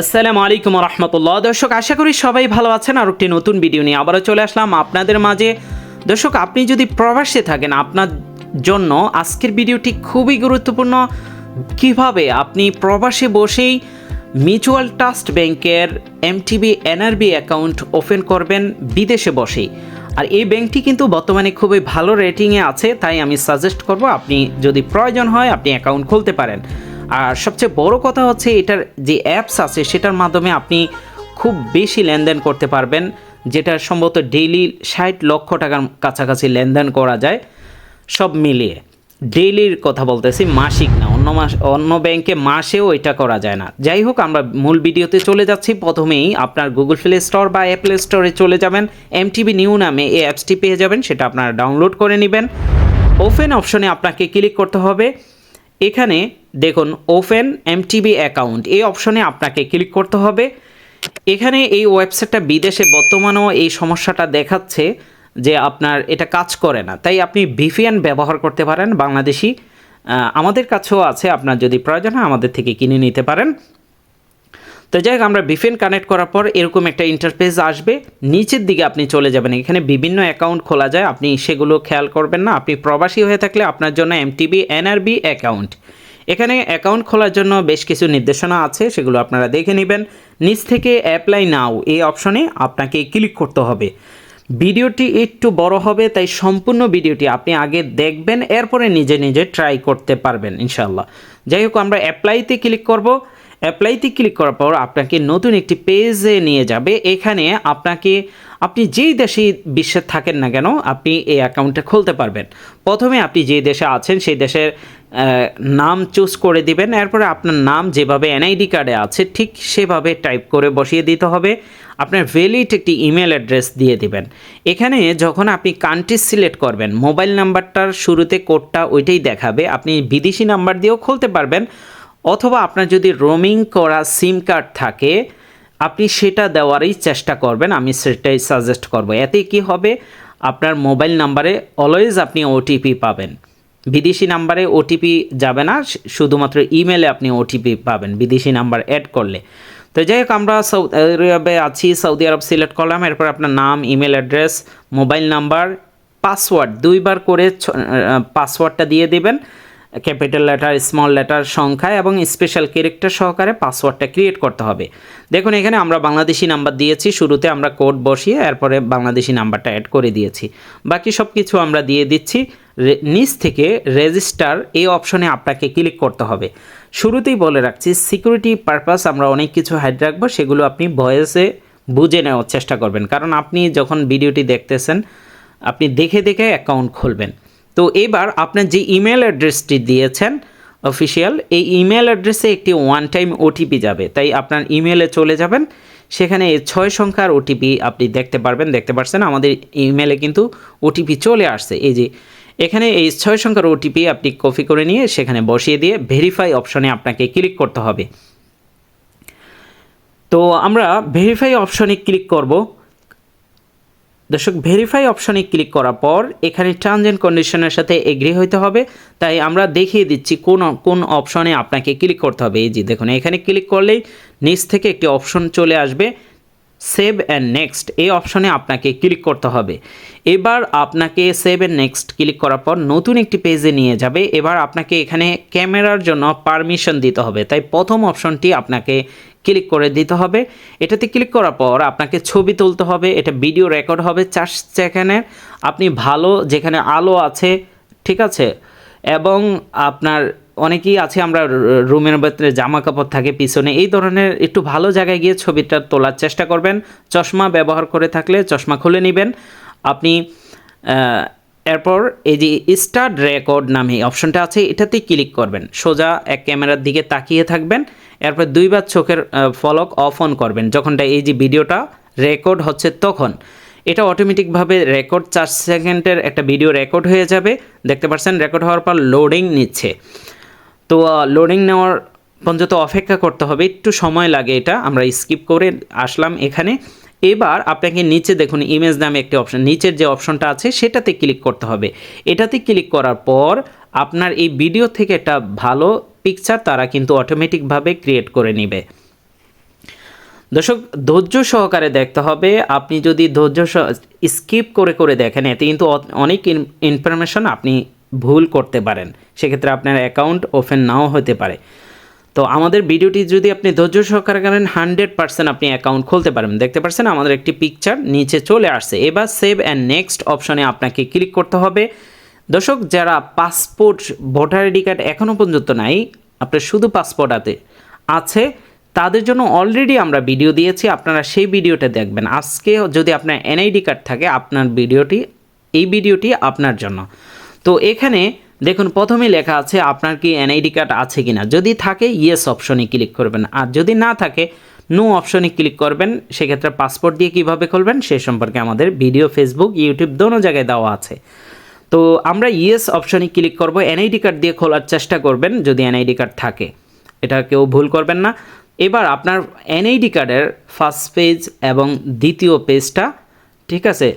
আসসালামু আলাইকুম রহমতুল্লাহ দর্শক, আশা করি সবাই ভালো আছেন। আর একটি নতুন ভিডিও নিয়ে আবারও চলে আসলাম আপনাদের মাঝে। দর্শক, আপনি যদি প্রবাসে থাকেন, আপনার জন্য আজকের ভিডিওটি খুবই গুরুত্বপূর্ণ। কীভাবে আপনি প্রবাসে বসেই মিউচুয়াল ট্রাস্ট ব্যাংকের এমটিবি এনআরবি অ্যাকাউন্ট ওপেন করবেন বিদেশে বসেই। আর এই ব্যাংকটি কিন্তু বর্তমানে খুবই ভালো রেটিংয়ে আছে, তাই আমি সাজেস্ট করব আপনি যদি প্রয়োজন হয়, আপনি অ্যাকাউন্ট খুলতে পারেন। আর সবচেয়ে বড় কথা হচ্ছে এটার যে অ্যাপস আছে, সেটার মাধ্যমে আপনি খুব বেশি লেনদেন করতে পারবেন, যেটা সম্ভবত ডেইলি ষাট লক্ষ টাকার কাছাকাছি লেনদেন করা যায়। সব মিলিয়ে ডেইলির কথা বলতেছি, মাসিক না, অন্য মাস, অন্য ব্যাংকে মাসেও এটা করা যায় না। যাই হোক, আমরা মূল ভিডিওতে চলে যাচ্ছি। প্রথমেই আপনার গুগল প্লে স্টোর বা অ্যাপল স্টোরে চলে যাবেন। এমটিভি নিউ নামে এই অ্যাপসটি পেয়ে যাবেন, সেটা আপনারা ডাউনলোড করে নেবেন। ওপেন অপশনে আপনাকে ক্লিক করতে হবে। এখানে দেখুন ওপেন এমটিবি অ্যাকাউন্ট এই অপশনে আপনাকে ক্লিক করতে হবে। এখানে এই ওয়েবসাইটটা বিদেশে বর্তমানেও এই সমস্যাটা দেখাচ্ছে যে আপনার এটা কাজ করে না। তাই আপনি ভিপিএন ব্যবহার করতে পারেন, বাংলাদেশি। আমাদের কাছেও আছে, আপনার যদি প্রয়োজন হয় আমাদের থেকে কিনে নিতে পারেন। তো যাই হোক, আমরা বিফেন কানেক্ট করার পর এরকম একটা ইন্টারফেস আসবে। নিচের দিকে আপনি চলে যাবেন। এখানে বিভিন্ন অ্যাকাউন্ট খোলা যায়। আপনি সেগুলো খেয়াল করবেন না। আপনি প্রবাসী হয়ে থাকলে আপনার জন্য এমটিবি এনআরবি অ্যাকাউন্ট এখানে অ্যাকাউন্ট খোলার জন্য বেশ কিছু নির্দেশনা আছে। সেগুলো আপনারা দেখে নেবেন। নিচ থেকে অ্যাপ্লাই নাও এই অপশনে আপনাকে ক্লিক করতে হবে। ভিডিওটি একটু বড় হবে, তাই সম্পূর্ণ ভিডিওটি আপনি আগে দেখবেন, এরপরে নিজে নিজে ট্রাই করতে পারবেন ইনশাল্লাহ যাই হোক, আমরা অ্যাপ্লাইতে ক্লিক করব। অ্যাপ্লাইতে ক্লিক করার পর আপনাকে নতুন একটি পেজে নিয়ে যাবে। এখানে আপনাকে, আপনি যেই দেশে বিশ্বে থাকেন না কেন, আপনি এই অ্যাকাউন্টটা খুলতে পারবেন। প্রথমে আপনি যে দেশে আছেন, সেই দেশের নাম চুজ করে দিবেন। এরপরে আপনার নাম যেভাবে এনআইডি কার্ডে আছে, ঠিক সেভাবে টাইপ করে বসিয়ে দিতে হবে। আপনার ভ্যালিড একটি ইমেল অ্যাড্রেস দিয়ে দিবেন। এখানে যখন আপনি কান্ট্রি সিলেক্ট করবেন মোবাইল নাম্বারটার শুরুতে কোডটা ওইটাই দেখাবে। আপনি বিদেশি নাম্বার দিয়েও খুলতে পারবেন। অথবা আপনার যদি রোমিং করা সিম কার্ড থাকে, আপনি সেটা দেওয়ারই চেষ্টা করবেন, আমি সেটাই সাজেস্ট করব। এতে কি হবে? আপনার মোবাইল নাম্বারে অলওয়েজ আপনি ওটিপি পাবেন। বিদেশি নাম্বারে ওটিপি যাবে না শুধুমাত্র ইমেলে আপনি ওটিপি পাবেন, বিদেশি নাম্বার অ্যাড করলে। তো যাই হোক, আমরা সৌদি আরবে আছি, সৌদি আরব সিলেক্ট করলাম, এরপর আপনার নাম email address mobile number password দুইবার করে পাসওয়ার্ডটা দিয়ে দেবেন। ক্যাপিটাল লেটার, স্মল লেটার সংখ্যা এবং স্পেশাল ক্যারেক্টার সহকারে পাসওয়ার্ডটা ক্রিয়েট করতে হবে। দেখুন, এখানে আমরা বাংলাদেশি নাম্বার দিয়েছি, শুরুতে আমরা কোড বসিয়ে এরপরে বাংলাদেশি নাম্বারটা অ্যাড করে দিয়েছি। বাকি সব কিছু আমরা দিয়ে দিচ্ছি নিচ থেকে রেজিস্টার এই অপশনে আপনাকে ক্লিক করতে হবে। শুরুতেই বলে রাখছি সিকিউরিটি পারপাস আমরা অনেক কিছু হাইড রাখব, সেগুলো আপনি ভয়েসে বুঝে নেওয়ার চেষ্টা করবেন। কারণ আপনি যখন ভিডিওটি দেখতেছেন, আপনি দেখে দেখে অ্যাকাউন্ট খুলবেন। তো এবার আপনার যে ইমেল অ্যাড্রেসটি দিয়েছেন অফিসিয়াল এই ইমেল অ্যাড্রেসে একটি ওয়ান টাইম ওটিপি যাবে। তাই আপনার ইমেলে চলে যাবেন। সেখানে ছয় সংখ্যার ওটিপি আপনি দেখতে পারবেন। দেখতে পাচ্ছেন আমাদের ইমেলে কিন্তু ওটিপি চলে আসছে। এই যে, এখানে এই ছয় সংখ্যার ওটিপি আপনি কপি করে নিয়ে সেখানে বসিয়ে দিয়ে ভেরিফাই অপশনে আপনাকে ক্লিক করতে হবে। তো আমরা ভেরিফাই অপশনে ক্লিক করব। দর্শক ভেরিফাই অপশনে ক্লিক করার পর এখানে টার্মস অ্যান্ড কন্ডিশনের সাথে এগ্রি হইতে হবে। তাই আমরা দেখিয়ে দিচ্ছি কোন কোন অপশনে আপনাকে ক্লিক করতে হবে। এই যে দেখুন, এখানে ক্লিক করলেই নিচ থেকে একটি অপশন চলে আসবে সেভ অ্যান্ড নেক্সট এই অপশনে আপনাকে ক্লিক করতে হবে। এবার আপনাকে সেভ অ্যান্ড নেক্সট ক্লিক করার পর নতুন একটি পেজে নিয়ে যাবে। এবার আপনাকে এখানে ক্যামেরার জন্য পারমিশন দিতে হবে। তাই প্রথম অপশনটি আপনাকে ক্লিক করে দিতে হবে। এটাতে ক্লিক করার পর আপনাকে ছবি তুলতে হবে, এটা ভিডিও রেকর্ড হবে চার সেকেন্ডের আপনি ভালো যেখানে আলো আছে, ঠিক আছে? এবং আপনার অনেকেই আছে, আমরা রুমের ভেতরে জামা কাপড় থাকে, পিছনে এই ধরনের একটু ভালো জায়গায় গিয়ে ছবিটা তোলার চেষ্টা করবেন। চশমা ব্যবহার করে থাকলে চশমা খুলে নেবেন। আপনি এরপর এই যে স্টার্ট রেকর্ড নামে অপশনটা আছে এটাতেই ক্লিক করবেন। সোজা এক ক্যামেরার দিকে তাকিয়ে থাকবেন। এরপর দুইবার চোখের ফলক অফ অন করবেন। যখনটা এই যে ভিডিওটা রেকর্ড হচ্ছে তখন। এটা অটোমেটিকভাবে রেকর্ড চার সেকেন্ডের একটা ভিডিও রেকর্ড হয়ে যাবে। দেখতে পাচ্ছেন রেকর্ড হওয়ার পর লোডিং নিচ্ছে। তো লোডিং নেওয়ার পর্যন্ত অপেক্ষা করতে হবে। একটু সময় লাগে এটা। আমরা স্কিপ করে আসলাম এখানে। এবার আপনাকে নিচে দেখুন ইমেজ নামে একটি অপশন নিচের যে অপশনটা আছে সেটাতে ক্লিক করতে হবে। এটাতে ক্লিক করার পর আপনার এই ভিডিও থেকে একটা ভালো পিকচার তারা কিন্তু অটোমেটিকভাবে ক্রিয়েট করে নেবে। দর্শক, ধৈর্য সহকারে দেখতে হবে। আপনি যদি ধৈর্য স্কিপ করে করে দেখেন, এতে কিন্তু অনেক ইনফরমেশন আপনি ভুল করতে পারেন। সেক্ষেত্রে আপনার অ্যাকাউন্ট ওপেন নাও হতে পারে। তো আমাদের ভিডিওটি যদি আপনি ধৈর্য সহকারে করেন হান্ড্রেড পার্সেন্ট আপনি অ্যাকাউন্ট খুলতে পারবেন। দেখতে পাচ্ছেন, আমাদের একটি পিকচার নিচে চলে আসছে। এবার সেভ অ্যান্ড নেক্সট অপশনে আপনাকে ক্লিক করতে হবে। দর্শক, যারা পাসপোর্ট, ভোটার আইডি কার্ড এখনও পর্যন্ত নাই, আপনার শুধু পাসপোর্ট আতে আছে, তাদের জন্য অলরেডি আমরা ভিডিও দিয়েছি, আপনারা সেই ভিডিওটা দেখবেন। আজকে যদি আপনার এনআইডি কার্ড থাকে, আপনার ভিডিওটি এই ভিডিওটি আপনার জন্য। তো এখানে দেখুন, প্রথমে লেখা আছে, আপনার কি এনআইডি কার্ড আছে কিনা? যদি থাকে ইয়েস অপশনে ক্লিক করবেন। আর যদি না থাকে নো অপশনে ক্লিক করবেন। সেক্ষেত্রে পাসপোর্ট দিয়ে কীভাবে খুলবেন, সে সম্পর্কে আমাদের ভিডিও ফেসবুক ইউটিউব দোনো জায়গায় দেওয়া আছে। তো আমরা ইয়েস অপশনে ক্লিক করব। এনআইডি কার্ড দিয়ে খোলার চেষ্টা করবেন যদি এনআইডি কার্ড থাকে। এটা কেউ ভুল করবেন না। এবার আপনার এনআইডি কার্ডের ফার্স্ট পেজ এবং দ্বিতীয় পেজটা ঠিক আছে?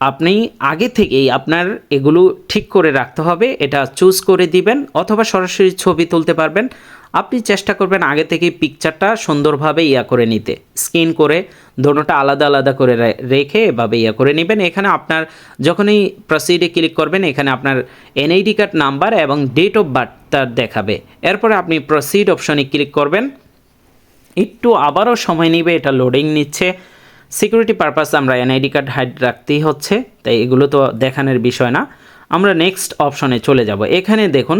আপনি আগে থেকেই আপনার এগুলো ঠিক করে রাখতে হবে। এটা চুজ করে দিবেন অথবা সরাসরি ছবি তুলতে পারবেন। আপনি চেষ্টা করবেন আগে থেকেই পিকচারটা সুন্দরভাবে ইয়া করে নিতে। স্ক্রিন করে দোনোটা আলাদা আলাদা করে রেখে এভাবে ইয়া করে নেবেন। এখানে আপনার যখনই প্রসিডে ক্লিক করবেন, এখানে আপনার এনআইডি কার্ড নাম্বার এবং ডেট অফ বার্থটা দেখাবে। এরপরে আপনি প্রসিড অপশনে ক্লিক করবেন। একটু আবারও সময় নেবে, এটা লোডিং নিচ্ছে। সিকিউরিটি পারপাস আমরা এনআইডি কার্ড হাইড রাখতেই হচ্ছে, তাই এগুলো তো দেখানোর বিষয় না। আমরা নেক্সট অপশনে চলে যাব। এখানে দেখুন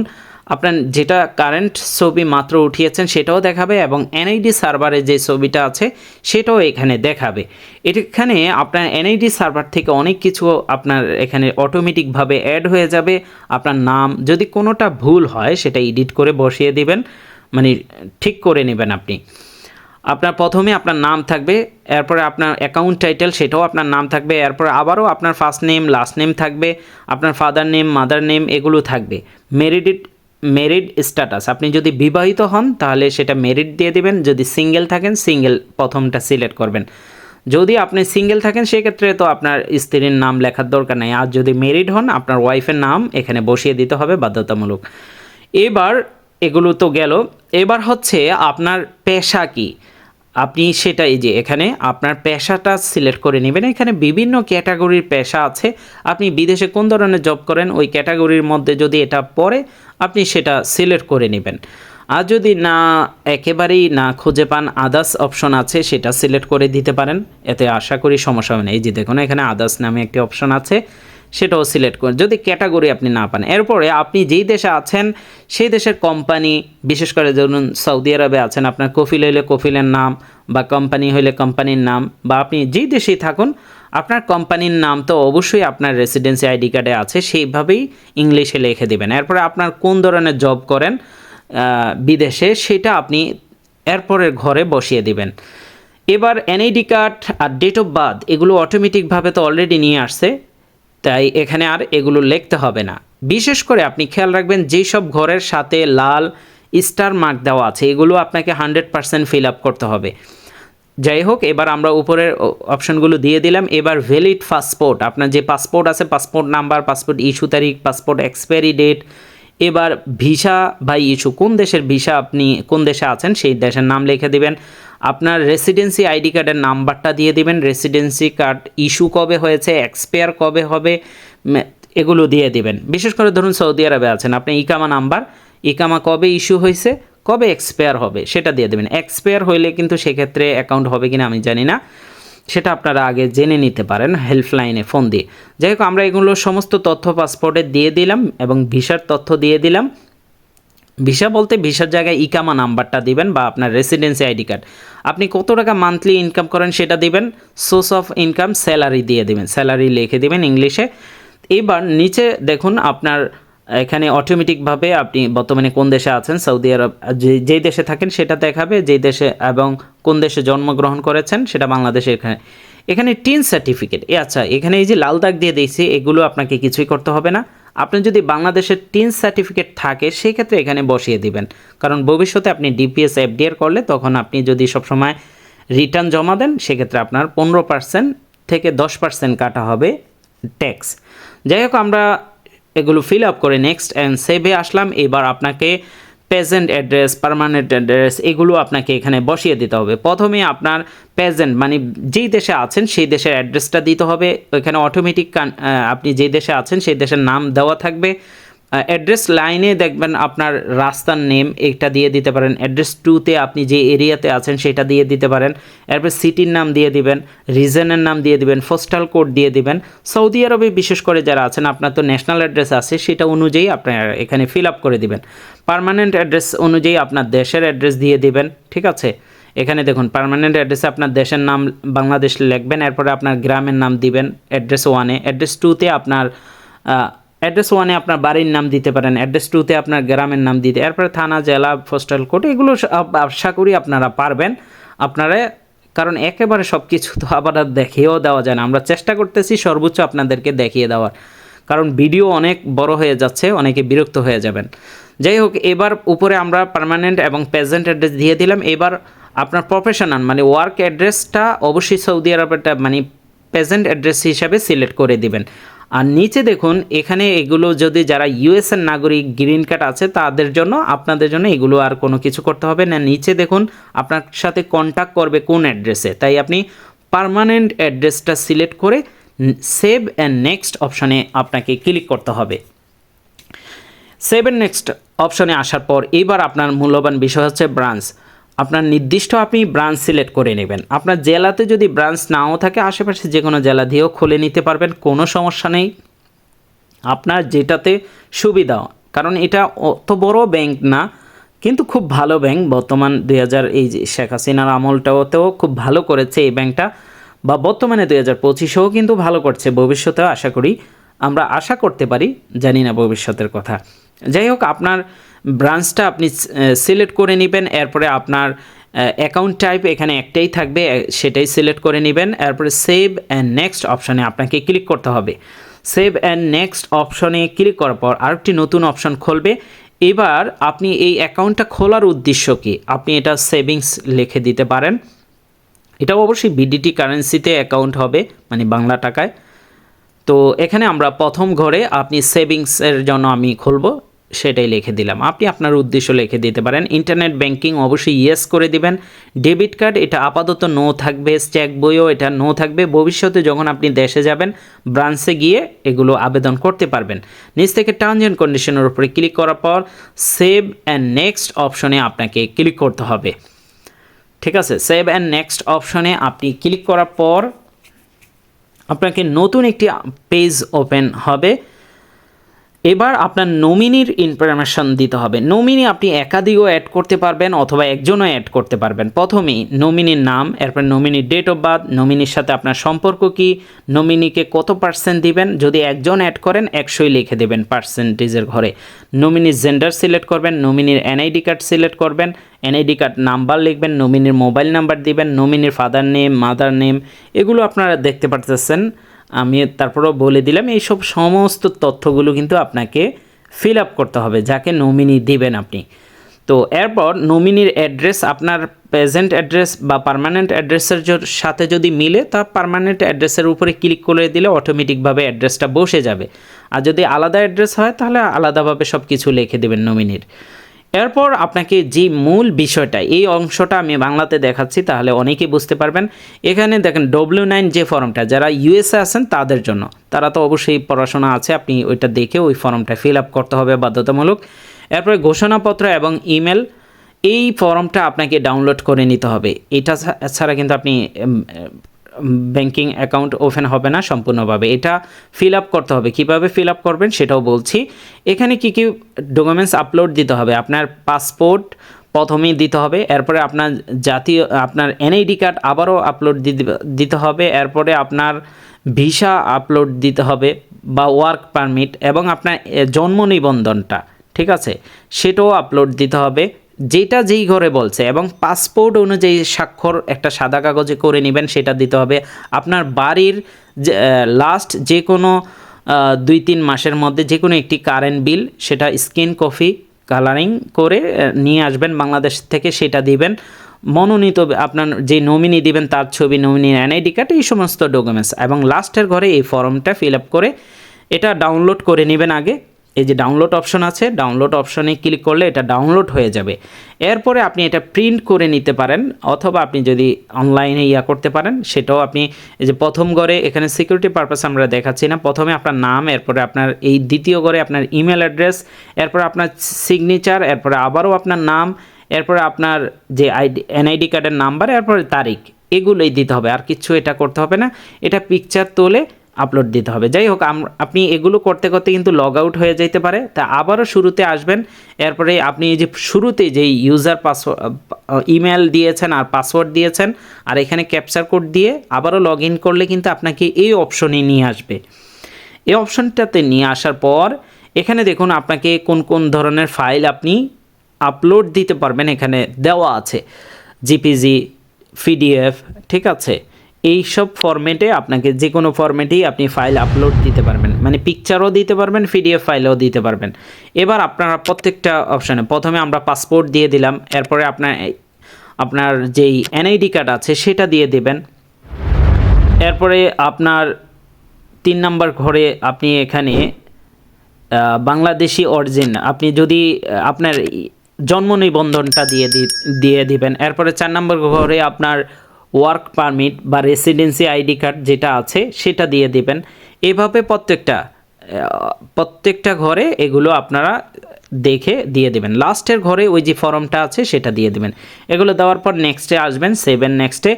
আপনার যেটা কারেন্ট ছবি মাত্র উঠিয়েছেন সেটাও দেখাবে এবং এনআইডি সার্ভারে যে ছবিটা আছে সেটাও এখানে দেখাবে। এখানে আপনার এনআইডি সার্ভার থেকে অনেক কিছু আপনার এখানে অটোমেটিকভাবে অ্যাড হয়ে যাবে। আপনার নাম, যদি কোনোটা ভুল হয় সেটা এডিট করে বসিয়ে দিবেন। মানে ঠিক করে নেবেন আপনি। আপনার প্রথমে আপনার নাম থাকবে, এরপরে আপনার অ্যাকাউন্ট টাইটেল সেটাও আপনার নাম থাকবে, এরপরে আবারও আপনার ফার্স্ট নেম লাস্ট নেম থাকবে, আপনার ফাদার নেম মাদার নেম এগুলো থাকবে। মেরিডিট মেরিড স্ট্যাটাস আপনি যদি বিবাহিত হন, তাহলে সেটা মেরিট দিয়ে দিবেন। যদি সিঙ্গেল থাকেন সিঙ্গেল প্রথমটা সিলেক্ট করবেন। যদি আপনি সিঙ্গেল থাকেন, সেক্ষেত্রে তো আপনার স্ত্রীর নাম লেখার দরকার নেই। আর যদি মেরিড হন, আপনার ওয়াইফের নাম এখানে বসিয়ে দিতে হবে বাধ্যতামূলক। এবার এগুলো তো গেল। এবার হচ্ছে আপনার পেশা কি? আপনি সেটা এই যে এখানে আপনার পেশাটা সিলেক্ট করে নেবেন। এখানে বিভিন্ন ক্যাটাগরির পেশা আছে। আপনি বিদেশে কোন ধরনের জব করেন, ওই ক্যাটাগরির মধ্যে যদি এটা পড়ে, আপনি সেটা সিলেক্ট করে নেবেন। আর যদি না, একেবারেই না খুঁজে পান আদার্স অপশন আছে, সেটা সিলেক্ট করে দিতে পারেন। এতে আশা করি সমস্যা হবে না। এই যে দেখুন, এখানে আদার্স নামে একটি অপশন আছে। সেটাও সিলেক্ট করুন। যদি ক্যাটাগরি আপনি না পান। এরপরে আপনি যেই দেশে আছেন, সেই দেশের কোম্পানি বিশেষ করে ধরুন সৌদি আরবে আছেন, আপনার কফিল হইলে কফিলের নাম বা কোম্পানি হইলে কোম্পানির নাম বা আপনি যেই দেশেই থাকুন, আপনার কোম্পানির নাম তো অবশ্যই আপনার রেসিডেন্সি আইডি কার্ডে আছে, সেইভাবেই ইংলিশে লিখে দেবেন। এরপরে আপনার কোন ধরনের জব করেন বিদেশে, সেটা আপনি এরপরের ঘরে বসিয়ে দিবেন। এবার এনআইডি কার্ড আর ডেট অফ বার্থ এগুলো অটোমেটিকভাবে তো অলরেডি নিয়ে আসছে। তাই এখানে আর এগুলো লিখতে হবে না। বিশেষ করে আপনি খেয়াল রাখবেন যেসব ঘরের সাথে লাল স্টার মার্ক দেওয়া আছে, এগুলো আপনাকে হান্ড্রেড পার্সেন্ট ফিল আপ করতে হবে। যাই হোক, এবার আমরা উপরের অপশনগুলো দিয়ে দিলাম। এবার ভ্যালিড পাসপোর্ট, আপনার যে পাসপোর্ট আছে, পাসপোর্ট নাম্বার, পাসপোর্ট ইস্যু তারিখ, পাসপোর্ট এক্সপায়ারি ডেট, এবার ভিসা বা ইস্যু, কোন দেশের ভিসা আপনি, কোন দেশে আছেন সেই দেশের নাম লিখে দিবেন। আপনার রেসিডেন্সি আইডি কার্ডের নাম্বারটা দিয়ে দিবেন। রেসিডেন্সি কার্ড ইস্যু কবে হয়েছে এক্সপায়ার কবে হবে এগুলো দিয়ে দিবেন। বিশেষ করে ধরুন সৌদি আরবে আছেন, আপনি ইকামা নাম্বার, ইকামা কবে ইস্যু হয়েছে, কবে এক্সপায়ার হবে, সেটা দিয়ে দেবেন। এক্সপায়ার হইলে কিন্তু সেক্ষেত্রে অ্যাকাউন্ট হবে কিনা আমি জানি না। সেটা আপনারা আগে জেনে নিতে পারেন হেল্পলাইনে ফোন দিয়ে। যাই হোক, আমরা এগুলো সমস্ত তথ্য পাসপোর্টে দিয়ে দিলাম এবং ভিসার তথ্য দিয়ে দিলাম। ভিসা বলতে ভিসার জায়গায় ইকামা নাম্বারটা দিবেন বা আপনার রেসিডেন্সি আইডি কার্ড। আপনি কত টাকা মান্থলি ইনকাম করেন সেটা দিবেন সোর্স অফ ইনকাম স্যালারি দিয়ে দিবেন স্যালারি লিখে দিবেন ইংলিশে। এবার নিচে দেখুন আপনার, এখানে অটোমেটিকভাবে আপনি বর্তমানে কোন দেশে আছেন, সৌদি আরব, যে যেই দেশে থাকেন সেটা দেখাবে যেই দেশে এবং কোন দেশে জন্মগ্রহণ করেছেন সেটা বাংলাদেশে এখানে। এখানে টিন সার্টিফিকেট এ আচ্ছা এখানে এই যে লাল দাগ দিয়ে দিয়েছি, এগুলো আপনাকে কিছুই করতে হবে না। আপনার যদি বাংলাদেশের টিন সার্টিফিকেট থাকে, সেক্ষেত্রে এখানে বসিয়ে দিবেন। কারণ ভবিষ্যতে আপনি ডিপিএস এফডিআর করলে তখন আপনি যদি সবসময় রিটার্ন জমা দেন, সেক্ষেত্রে আপনার পনেরো পার্সেন্ট থেকে দশ পার্সেন্ট কাটা হবে ট্যাক্স যাই হোক, আমরা এগুলো ফিল আপ করে নেক্সট অ্যান্ড সেভে আসলাম। এবার আপনাকে প্রেজেন্ট অ্যাড্রেস পারমানেন্ট অ্যাড্রেস এগুলো আপনাকে এখানে বসিয়ে দিতে হবে। প্রথমে আপনার প্রেজেন্ট মানে যেই দেশে আছেন সেই দেশের অ্যাড্রেসটা দিতে হবে। ওইখানে অটোমেটিক আপনি যেই দেশে আছেন সেই দেশের নাম দেওয়া থাকবে। অ্যাড্রেস লাইনে দেখবেন আপনার রাস্তার নেম এটা দিয়ে দিতে পারেন। অ্যাড্রেস টুতে আপনি যে এরিয়াতে আছেন সেটা দিয়ে দিতে পারেন। এরপর সিটির নাম দিয়ে দিবেন রিজনের নাম দিয়ে দিবেন পোস্টাল কোড দিয়ে দিবেন। সৌদি আরবে বিশেষ করে যারা আছেন, আপনার তো ন্যাশনাল অ্যাড্রেস আছে, সেটা অনুযায়ী আপনার এখানে ফিল আপ করে দিবেন। পারমানেন্ট অ্যাড্রেস অনুযায়ী আপনার দেশের অ্যাড্রেস দিয়ে দিবেন, ঠিক আছে? এখানে দেখুন পার্মানেন্ট অ্যাড্রেসে আপনার দেশের নাম বাংলাদেশ লিখবেন, এরপরে আপনার গ্রামের নাম দিবেন অ্যাড্রেস ওয়ানে অ্যাড্রেস টুতে আপনার অ্যাড্রেস ওয়ানে আপনার বাড়ির নাম দিতে পারেন অ্যাড্রেস টুতে আপনার গ্রামের নাম দিতে, এরপরে থানা, জেলা পোস্টাল কোড এগুলো আশা করি আপনারা পারবেন। আপনারা, কারণ একেবারে সব কিছু তো আবার দেখিয়েও দেওয়া যায় না। আমরা চেষ্টা করতেছি সর্বোচ্চ আপনাদেরকে দেখিয়ে দেওয়ার। কারণ ভিডিও অনেক বড় হয়ে যাচ্ছে, অনেকে বিরক্ত হয়ে যাবেন। যাই হোক, এবার উপরে আমরা পার্মানেন্ট এবং প্রেজেন্ট অ্যাড্রেস দিয়ে দিলাম। এবার আপনার প্রফেশনাল মানে ওয়ার্ক অ্যাড্রেসটা অবশ্যই সৌদি আরবেরটা মানে প্রেজেন্ট অ্যাড্রেস হিসাবে সিলেক্ট করে দিবেন। আর নিচে দেখুন, এখানে এগুলো যদি যারা ইউএসএর নাগরিক গ্রিন কার্ড আছে, তাদের জন্য, আপনাদের জন্য এগুলো আর কোনো কিছু করতে হবে না। নিচে দেখুন, আপনার সাথে কন্ট্যাক্ট করবে কোন অ্যাড্রেসে তাই আপনি পার্মানেন্ট অ্যাড্রেসটা সিলেক্ট করে সেভ অ্যান্ড নেক্সট অপশানে আপনাকে ক্লিক করতে হবে। সেভ অ্যান্ড নেক্সট অপশানে আসার পর, এবার আপনার মূল্যবান বিষয় হচ্ছে ব্রাঞ্চ আপনার নির্দিষ্ট আপনি ব্রাঞ্চ সিলেক্ট করে নেবেন। আপনার জেলাতে যদি ব্রাঞ্চ নাও থাকে, আশেপাশে যে কোনো জেলা দিয়েও খুলে নিতে পারবেন, কোনো সমস্যা নেই। আপনার যেটাতে সুবিধা, কারণ এটা অত বড় ব্যাংক না, কিন্তু খুব ভালো ব্যাংক বর্তমান দুই হাজার, এই যে শেখ হাসিনার আমলটাতেও খুব ভালো করেছে এই ব্যাংকটা বা বর্তমানে দুই হাজার পঁচিশেও কিন্তু ভালো করছে। ভবিষ্যতেও আশা করি আমরা আশা করতে পারি, জানি না ভবিষ্যতের কথা। যাই হোক, আপনার ব্রাঞ্চটা আপনি সিলেক্ট করে নেবেন। এরপরে আপনার অ্যাকাউন্ট টাইপ এখানে একটাই থাকবে সেটাই সিলেক্ট করে নেবেন। এরপরে সেভ অ্যান্ড নেক্সট অপশানে আপনাকে ক্লিক করতে হবে। সেভ অ্যান্ড নেক্সট অপশনে ক্লিক করার পর আরেকটি নতুন অপশন খুলবে। এবার আপনি এই অ্যাকাউন্টটা খোলার উদ্দেশ্য কি? আপনি এটা সেভিংস লিখে দিতে পারেন। এটা অবশ্যই বিডিটি কারেন্সিতে অ্যাকাউন্ট হবে মানে বাংলা টাকায়। তো এখানে আমরা প্রথম ঘরে আপনি সেভিংসের জন্য আমি খুলবো। সেটাই লিখে দিলাম। আপনি আপনার উদ্দেশ্য লিখে দিতে পারেন। ইন্টারনেট ব্যাংকিং অবশ্যই ইয়েস করে দিবেন। ডেবিট কার্ড, এটা আপাতত নো থাকবে। চেক বইও এটা নো থাকবে। ভবিষ্যতে যখন আপনি দেশে যাবেন ব্রাঞ্চে গিয়ে এগুলো আবেদন করতে পারবেন। নিচ থেকে টার্মস অ্যান্ড কন্ডিশনের উপরে ক্লিক করার পর সেভ অ্যান্ড নেক্সট অপশনে আপনাকে ক্লিক করতে হবে। ঠিক আছে? সেভ অ্যান্ড নেক্সট অপশনে আপনি ক্লিক করার পর আপনাকে নতুন একটি পেজ ওপেন হবে। এবার আপনার নমিনির ইনফরমেশন দিতে হবে। নমিনি আপনি একাধিকও অ্যাড করতে পারবেন অথবা একজনও অ্যাড করতে পারবেন। প্রথমেই নমিনির নাম, এরপর নমিনির ডেট অফ বার্থ নমিনির সাথে আপনার সম্পর্ক কি নমিনিকে কত পার্সেন্ট দিবেন, যদি একজন অ্যাড করেন একশোই লিখে দেবেন পার্সেন্টেজের ঘরে। নমিনির জেন্ডার সিলেক্ট করবেন নমিনির এনআইডি কার্ড সিলেক্ট করবেন এনআইডি কার্ড নাম্বার লিখবেন নমিনির মোবাইল নাম্বার দিবেন নমিনির ফাদার নেম মাদার নেম এগুলো আপনারা দেখতে পারতেছেন। আমি তারপরেও বলে দিলাম, এইসব সমস্ত তথ্যগুলো কিন্তু আপনাকে ফিল আপ করতে হবে, যাকে নমিনি দিবেন আপনি। তো এরপর নমিনির অ্যাড্রেস আপনার প্রেজেন্ট অ্যাড্রেস বা পারমানেন্ট অ্যাড্রেসের সাথে যদি মিলে, তা পারমানেন্ট অ্যাড্রেসের উপরে ক্লিক করে দিলে অটোমেটিকভাবে অ্যাড্রেসটা বসে যাবে। আর যদি আলাদা অ্যাড্রেস হয়, তাহলে আলাদাভাবে সব কিছু লিখে দেবেন নমিনির এরপর আপনাকে যে মূল বিষয়টা, এই অংশটা আমি বাংলাতে দেখাচ্ছি, তাহলে অনেকেই বুঝতে পারবেন। এখানে দেখেন ডব্লিউ নাইন যে ফর্মটা, যারা ইউএসএ আছেন তাদের জন্য, তারা তো অবশ্যই পড়াশোনা আছে, আপনি ওইটা দেখে ওই ফর্মটা ফিল আপ করতে হবে বাধ্যতামূলক। এরপরে ঘোষণাপত্র এবং ইমেল, এই ফর্মটা আপনাকে ডাউনলোড করে নিতে হবে। এটা ছাড়া কিন্তু আপনি ব্যাংকিং অ্যাকাউন্ট ওপেন হবে না সম্পূর্ণভাবে। এটা ফিল আপ করতে হবে। কীভাবে ফিল আপ করবেন সেটাও বলছি। এখানে কি কি ডকুমেন্টস আপলোড দিতে হবে? আপনার পাসপোর্ট প্রথমেই দিতে হবে। এরপরে আপনার জাতীয়, আপনার এনআইডি কার্ড আবারও আপলোড দিতে হবে। এরপরে আপনার ভিসা আপলোড দিতে হবে বা ওয়ার্ক পারমিট এবং আপনার জন্ম নিবন্ধনটা, ঠিক আছে? সেটাও আপলোড দিতে হবে। যেটা যেই ঘরে বলছে এবং পাসপোর্ট অনুযায়ী স্বাক্ষর একটা সাদা কাগজে করে নেবেন, সেটা দিতে হবে। আপনার বাড়ির লাস্ট যে কোনো দুই তিন মাসের মধ্যে যে কোনো একটি কারেন্ট বিল সেটা স্কিন কফি কালারিং করে নিয়ে আসবেন বাংলাদেশ থেকে, সেটা দিবেন। মনোনীত আপনার যে নমিনি দিবেন, তার ছবি নমিনি এনআইডি কার্ড এই সমস্ত ডকুমেন্টস এবং লাস্টের ঘরে এই ফর্মটা ফিল আপ করে, এটা ডাউনলোড করে নেবেন আগে। এই যে ডাউনলোড অপশন আছে ডাউনলোড অপশনে ক্লিক করলে এটা ডাউনলোড হয়ে যাবে। এরপরে আপনি এটা প্রিন্ট করে নিতে পারেন, অথবা আপনি যদি অনলাইনে ইয়া করতে পারেন, সেটাও আপনি এই যে প্রথম ঘরে এখানে সিকিউরিটি পারপাস আমরা দেখাচ্ছি না। প্রথমে আপনার নাম, এরপরে আপনার এই দ্বিতীয় ঘরে আপনার ইমেল অ্যাড্রেস এরপরে আপনার সিগনেচার এরপরে আবারও আপনার নাম, এরপরে আপনার যে আইডি এনআইডি কার্ডের নাম্বার এরপরে তারিখ, এগুলোই দিতে হবে। আর কিছু এটা করতে হবে না। এটা পিকচার তোলে আপলোড দিতে হবে। যাই হোক আপনি এগুলো করতে করতে কিন্তু লগ আউট হয়ে যেতে পারে। তা আবারও শুরুতে আসবেন। এরপরে আপনি যে শুরুতে যেই ইউজার পাসওয়ার্ড ইমেল দিয়েছেন আর পাসওয়ার্ড দিয়েছেন, আর এখানে ক্যাপচার কোড দিয়ে আবারও লগ ইন করলে কিন্তু আপনাকে এই অপশনে নিয়ে আসবে। এই অপশনটাতে নিয়ে আসার পর, এখানে দেখুন আপনাকে কোন কোন ধরনের ফাইল আপনি আপলোড দিতে পারবেন। এখানে দেওয়া আছে। জিপিজি পিডিএফ ঠিক আছে? এই সব ফরম্যাটে আপনাকে যে কোনো ফরম্যাটেই আপনি ফাইল আপলোড দিতে পারবেন। মানে পিকচারও দিতে পারবেন পিডিএফ ফাইলও দিতে পারবেন। এবার আপনারা প্রত্যেকটা অপশানে প্রথমে আমরা পাসপোর্ট দিয়ে দিলাম, এরপরে আপনার আপনার যেই এনআইডি কার্ড আছে সেটা দিয়ে দেবেন। এরপরে আপনার তিন নাম্বার ঘরে আপনি এখানে বাংলাদেশি অরিজিন আপনি যদি আপনার জন্ম নিবন্ধনটা দিয়ে দিয়ে দিবেন। এরপরে চার নম্বর ঘরে আপনার ওয়ার্ক পারমিট বা রেসিডেন্সি আইডি কার্ড যেটা আছে, সেটা দিয়ে দেবেন। এভাবে প্রত্যেকটা প্রত্যেকটা ঘরে এগুলো আপনারা দেখে দিয়ে দেবেন। লাস্টের ঘরে ওই যে ফর্মটা আছে, সেটা দিয়ে দেবেন। এগুলো দেওয়ার পর নেক্সটে আসবেন সেভেন নেক্সটে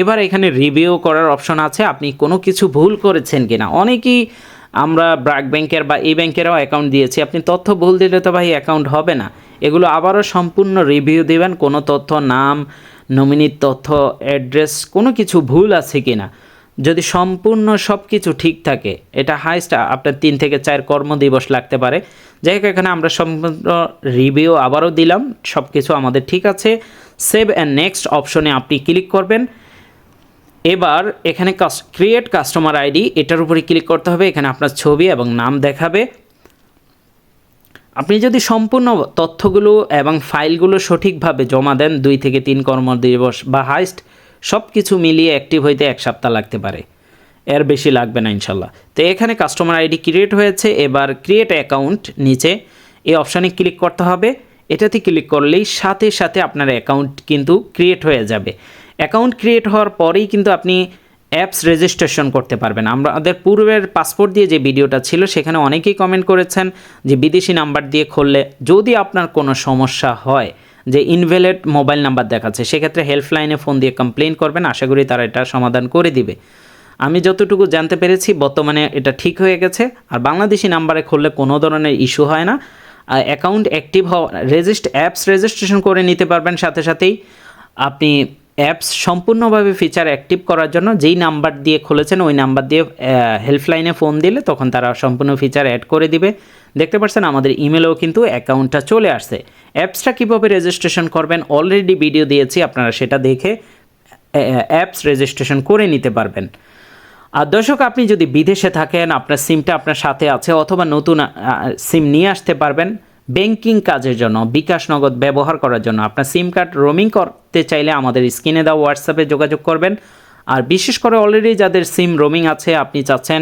এবার এখানে রিভিউ করার অপশন আছে, আপনি কোনো কিছু ভুল করেছেন কিনা। অনেকেই আমরা ব্র্যাক ব্যাংকের বা এই ব্যাংকেরও অ্যাকাউন্ট দিয়েছি। আপনি তথ্য ভুল দিলে তো ভাই অ্যাকাউন্ট হবে না। এগুলো আবারও সম্পূর্ণ রিভিউ দেবেন, কোনো তথ্য, নাম নমিনির তথ্য অ্যাড্রেস কোনো কিছু ভুল আছে কি না যদি সম্পূর্ণ সব কিছু ঠিক থাকে, এটা হাইস্ট আপনার তিন থেকে চার কর্মদিবস লাগতে পারে। যাই এখানে আমরা সম্পূর্ণ রিভিউ আবারও দিলাম সব কিছু আমাদের ঠিক আছে। সেভ অ্যান্ড নেক্সট অপশনে আপনি ক্লিক করবেন। এবার এখানে ক্রিয়েট কাস্টমার আইডি এটার উপরে ক্লিক করতে হবে, এখানে আপনার ছবি এবং নাম দেখাবে। আপনি যদি সম্পূর্ণ তথ্যগুলো এবং ফাইলগুলো সঠিকভাবে জমা দেন, দুই থেকে তিন কর্মদিবস বা হাইস্ট সব কিছু মিলিয়ে অ্যাক্টিভ হইতে এক সপ্তাহ লাগতে পারে। এর বেশি লাগবে না, ইনশাল্লাহ। তো এখানে কাস্টমার আইডি ক্রিয়েট হয়েছে। এবার ক্রিয়েট অ্যাকাউন্ট নিচে এই অপশানে ক্লিক করতে হবে। এটাতে ক্লিক করলেই সাথে সাথে আপনার অ্যাকাউন্ট কিন্তু ক্রিয়েট হয়ে যাবে। অ্যাকাউন্ট ক্রিয়েট হওয়ার পরেই কিন্তু আপনি অ্যাপস রেজিস্ট্রেশন করতে পারবেন। আমাদের পূর্বের পাসপোর্ট দিয়ে যে ভিডিওটা ছিল, সেখানে অনেকেই কমেন্ট করেছেন যে বিদেশি নাম্বার দিয়ে খুললে যদি আপনার কোনো সমস্যা হয়, যে ইনভ্যালিড মোবাইল নাম্বার দেখাচ্ছে, সেক্ষেত্রে হেল্পলাইনে ফোন দিয়ে কমপ্লেন করবেন। আশা করি তারা এটা সমাধান করে দিবে। আমি যতটুকু জানতে পেরেছি, বর্তমানে এটা ঠিক হয়ে গেছে। আর বাংলাদেশি নাম্বারে খুললে কোনো ধরনের ইস্যু হয় না। অ্যাকাউন্ট অ্যাক্টিভ হওয়া রেজিস্ট অ্যাপস রেজিস্ট্রেশন করে নিতে পারবেন সাথে সাথেই। আপনি অ্যাপস সম্পূর্ণভাবে ফিচার অ্যাক্টিভ করার জন্য, যেই নাম্বার দিয়ে খুলেছেন, ওই নাম্বার দিয়ে হেল্পলাইনে ফোন দিলে তখন তারা সম্পূর্ণ ফিচার অ্যাড করে দিবে। দেখতে পাচ্ছেন, আমাদের ইমেলেও কিন্তু অ্যাকাউন্টটা চলে আসছে। অ্যাপসটা কীভাবে রেজিস্ট্রেশন করবেন অলরেডি ভিডিও দিয়েছি, আপনারা সেটা দেখে অ্যাপস রেজিস্ট্রেশন করে নিতে পারবেন। আর দর্শক, আপনি যদি বিদেশে থাকেন, আপনার সিমটা আপনার সাথে আছে, অথবা নতুন সিম নিয়ে আসতে পারবেন ব্যাংকিং কাজের জন্য, বিকাশ নগদ ব্যবহার করার জন্য। আপনার সিম কার্ড রোমিং করতে চাইলে আমাদের স্ক্রিনে দেওয়া হোয়াটসঅ্যাপে যোগাযোগ করবেন। আর বিশেষ করে অলরেডি যাদের সিম রোমিং আছে, আপনি চাচ্ছেন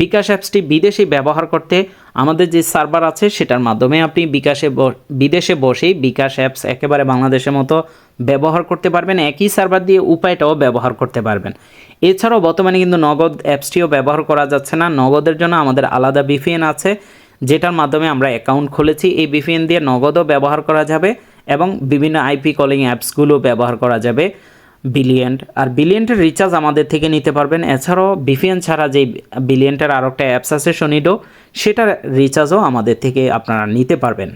বিকাশ অ্যাপসটি বিদেশে ব্যবহার করতে, আমাদের যে সার্ভার আছে সেটার মাধ্যমে আপনি বিকাশে বিদেশে বসেই বিকাশ অ্যাপস একেবারে বাংলাদেশের মতো ব্যবহার করতে পারবেন। একই সার্ভার দিয়ে উপায়টাও ব্যবহার করতে পারবেন। এছাড়াও বর্তমানে কিন্তু নগদ অ্যাপসটিও ব্যবহার করা যাচ্ছে না। নগদের জন্য আমাদের আলাদা বিপিএন আছে। যেটার মাধ্যমে আমরা অ্যাকাউন্ট খুলেছি। এই বিপিএন দিয়ে নগদও ব্যবহার করা যাবে এবং বিভিন্ন আইপি কলিং অ্যাপসগুলো ব্যবহার করা যাবে। বিলিয়েন্ট আর বিলিয়েন্টের রিচার্জ আমাদের থেকে নিতে পারবেন। এছাড়াও বিপিএন ছাড়া যে বিলিয়েন্টের আরও একটা অ্যাপস আছে সোনিডো সেটার রিচার্জও আমাদের থেকে আপনারা নিতে পারবেন।